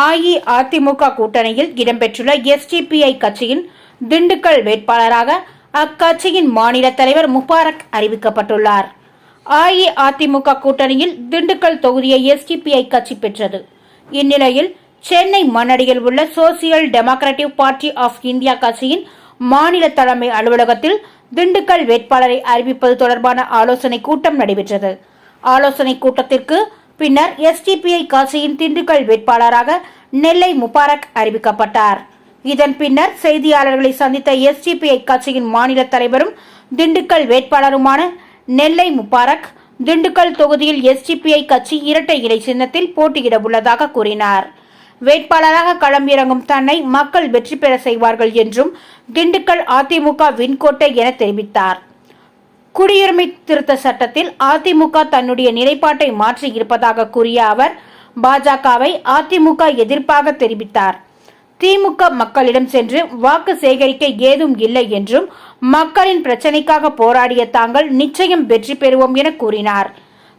அஇஅதிமுக கூட்டணியில் இடம்பெற்றுள்ள எஸ்டிபிஐ கட்சியின் திண்டுக்கல் வேட்பாளராக அக்கட்சியின் மாநில தலைவர் முபாரக் அறிவிக்கப்பட்டுள்ளார். அஇஅதிமுக கூட்டணியில் திண்டுக்கல் தொகுதியை எஸ்டிபிஐ கட்சி பெற்றது. இந்நிலையில் சென்னை மண்ணடியில் உள்ள social democratic party of India கட்சியின் மாநில தலைமை அலுவலகத்தில் திண்டுக்கல் வேட்பாளரை அறிவிப்பது தொடர்பான ஆலோசனை கூட்டம் நடைபெற்றது. ஆலோசனை கூட்டத்திற்கு பின்னர் எஸ்டிபிஐ கட்சியின் திண்டுக்கல் வேட்பாளராக நெல்லை முபாரக் அறிவிக்கப்பட்டார். இதன் பின்னர் செய்தியாளர்களை சந்தித்த எஸ்டிபிஐ கட்சியின் மாநில தலைவரும் திண்டுக்கல் வேட்பாளருமான நெல்லை முபாரக் திண்டுக்கல் தொகுதியில் எஸ்டிபிஐ கட்சி இரட்டை இலை சின்னத்தில் போட்டியிட உள்ளதாக கூறினார். வேட்பாளராக களமிறங்கும் தன்னை மக்கள் வெற்றி பெற செய்வார்கள் என்றும் திண்டுக்கல் அதிமுக வின்கோட்டை என தெரிவித்தார். குடியுரிமை திருத்த சட்டத்தில் அதிமுக தன்னுடைய நிலைப்பாட்டை மாற்றி இருப்பதாக கூறிய அவர் பாஜகவை அதிமுக எதிர்ப்பாக தெரிவித்தார். திமுக மக்களிடம் சென்று வாக்கு சேகரிக்க ஏதும் இல்லை என்றும் மக்களின் பிரச்சனைக்காக போராடிய தாங்கள் நிச்சயம் வெற்றி பெறுவோம் என கூறினார்.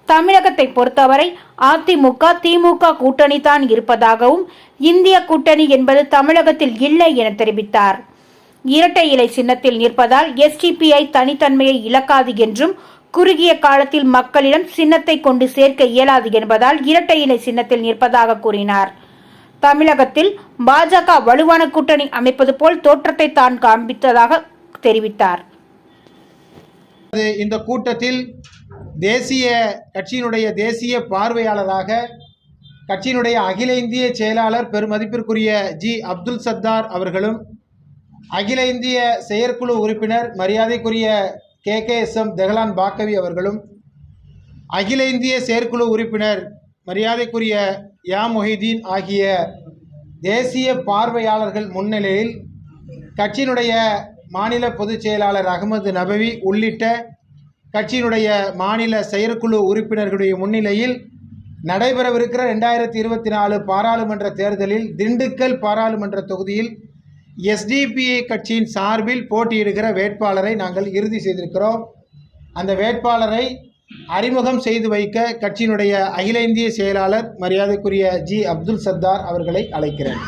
தமிழகத்தை பொறுத்தவரை அதிமுக திமுக கூட்டணி தான் இருப்பதாகவும் இந்திய கூட்டணி என்பது தமிழகத்தில் இல்லை என தெரிவித்தார். இரட்டை இலை சின்னத்தில் நிற்பதால் எஸ்டிபிஐ தனித்தன்மையை இழக்காது என்றும் குறுகிய காலத்தில் மக்களிடம் சின்னத்தை கொண்டு சேர்க்க இயலாது என்பதால் இரட்டை இலை சின்னத்தில் நிற்பதாக கூறினார். தமிழகத்தில் பாஜக வலுவான கூட்டணி அமைப்பது போல் தோற்றத்தை தான் காண்பித்ததாக தெரிவித்தார். அது இந்த கூட்டத்தில் தேசிய கட்சியினுடைய தேசிய பார்வையாளராக கட்சியினுடைய அகில இந்திய செயலாளர் பெருமதிப்பிற்குரிய ஜி அப்துல் சத்தார் அவர்களும் அகில இந்திய செயற்குழு உறுப்பினர் மரியாதைக்குரிய K. K. S. M. Dehlan Baqavi அவர்களும் அகில இந்திய செயற்குழு உறுப்பினர் மரியாதைக்குரிய யா மொஹிதீன் ஆகிய தேசிய பார்வையாளர்கள் முன்னிலையில் கட்சியினுடைய மாநில பொதுச் செயலாளர் அகமது நபவி உள்ளிட்ட கட்சியினுடைய மாநில செயற்குழு உறுப்பினர்களுடைய முன்னிலையில் நடைபெறவிருக்கிற ரெண்டாயிரத்தி இருபத்தி நாலு பாராளுமன்ற தேர்தலில் திண்டுக்கல் பாராளுமன்ற தொகுதியில் எஸ்டிபிஐ கட்சியின் சார்பில் போட்டியிடுகிற வேட்பாளரை நாங்கள் இறுதி செய்திருக்கிறோம். அந்த வேட்பாளரை அறிமுகம் செய்து வைக்க கட்சியினுடைய அகில இந்திய செயலாளர் மரியாதைக்குரிய ஜி அப்துல் சத்தார் அவர்களை அழைக்கிறேன்.